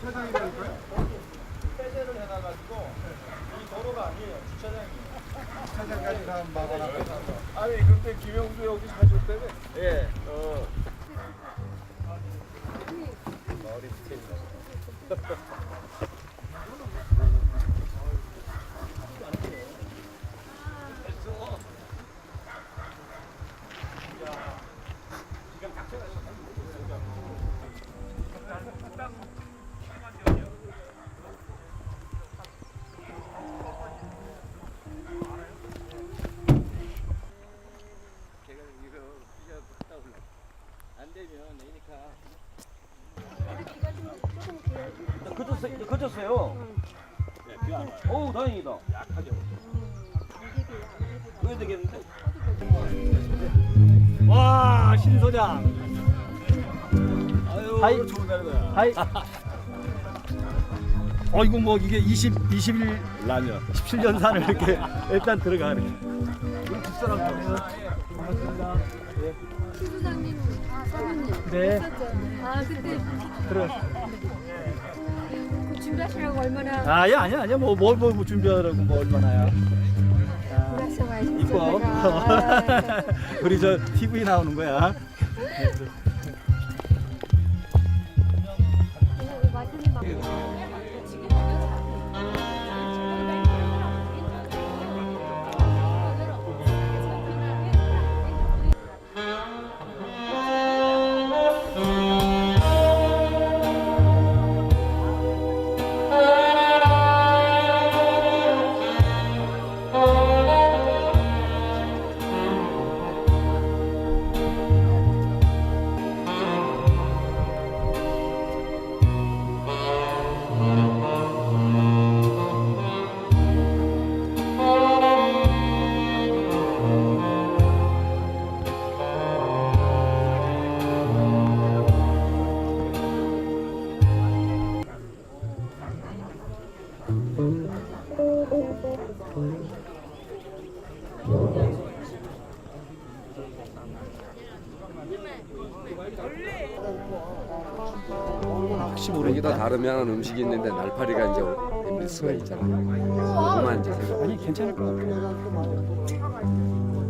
주차장이라니까요? 폐쇄를 해놔가지고 이 도로가 아니에요. 주차장이에요. 주차장까지 다 막아놨고. 아니 그때 김영수 여기 사실 때문에 예. 되면 내니까. 커졌어요. 커졌어요. 어우 다행이다. 약하죠. 그래야 되겠는데? 와 신소장. 아유 하이. 좋은 날이다. 하이. 어 이거 뭐 이게 20 21 아니야 17년 산을 이렇게 일단 들어가네. 집사람도 반갑습니다. 수장님, 아, 사부님. 네. 있었죠? 아, 그때 들어. 그 준비하시라고 얼마나 아예 아니야 아니야 뭐 뭘 뭐, 뭐 준비하라고 뭐 얼마나야. 이뻐. 아, 우리 저 TV 나오는 거야. 맛있는 밥. 혹시 모르기 다 다르면 음식이 있는데 날파리가 이제 엠릴 수가 있잖아. 그만 이제 생각. 아니 괜찮을 것 같아.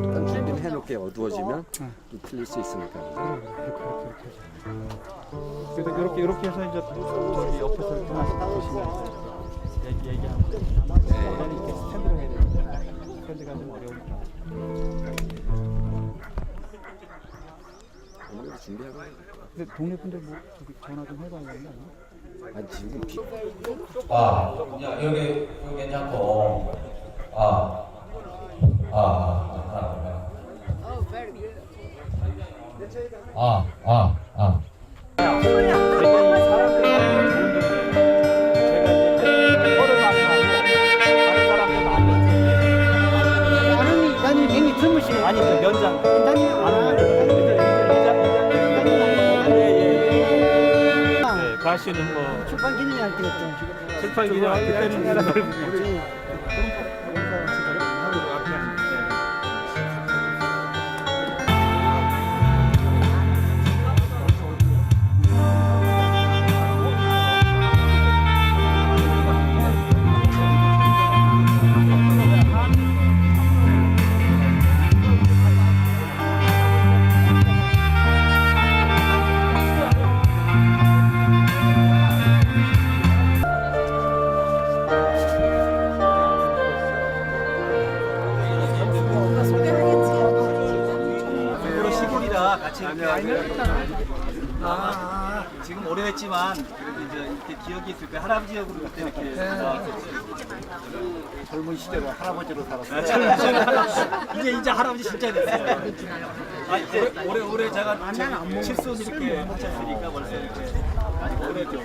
일단 준비를 해놓게 어두워지면 또 틀릴 수 있으니까. 그래서 이렇게 이렇게 해서 이제 저기 옆에서 이렇게 하나씩 보시면 얘기 얘기하고. 저는 이렇게 스탠드로 해야 되니까 스탠드가 좀 어려우니까. 오늘 준비하고. 근데 동네 분들 뭐 저기 전화 좀 해봐야 되는 거 아니야? 아 지금 비, 아, 야, 여기, 여기 괜찮고. 아, 아, 아, 아, 아, 아. 이사님 굉장히 드무시네. 아니 그 면장. 인사님 아는 네, 가시는 뭐 출판 기념회 할 때였죠. 출판 기념할 때는 그리고 아, 지금 오래됐지만 그래도 이제 이렇게 기억이 있을 거예요. 할아버지 역으로 그때 이렇게 아, 젊은 시대로 할아버지로 살았어요. 이제 이제 할아버지 진짜 됐어요. 아, 이제 오래 오래 제가 칠순 이렇게 쳤으니까 벌써 이제 아직 오래죠.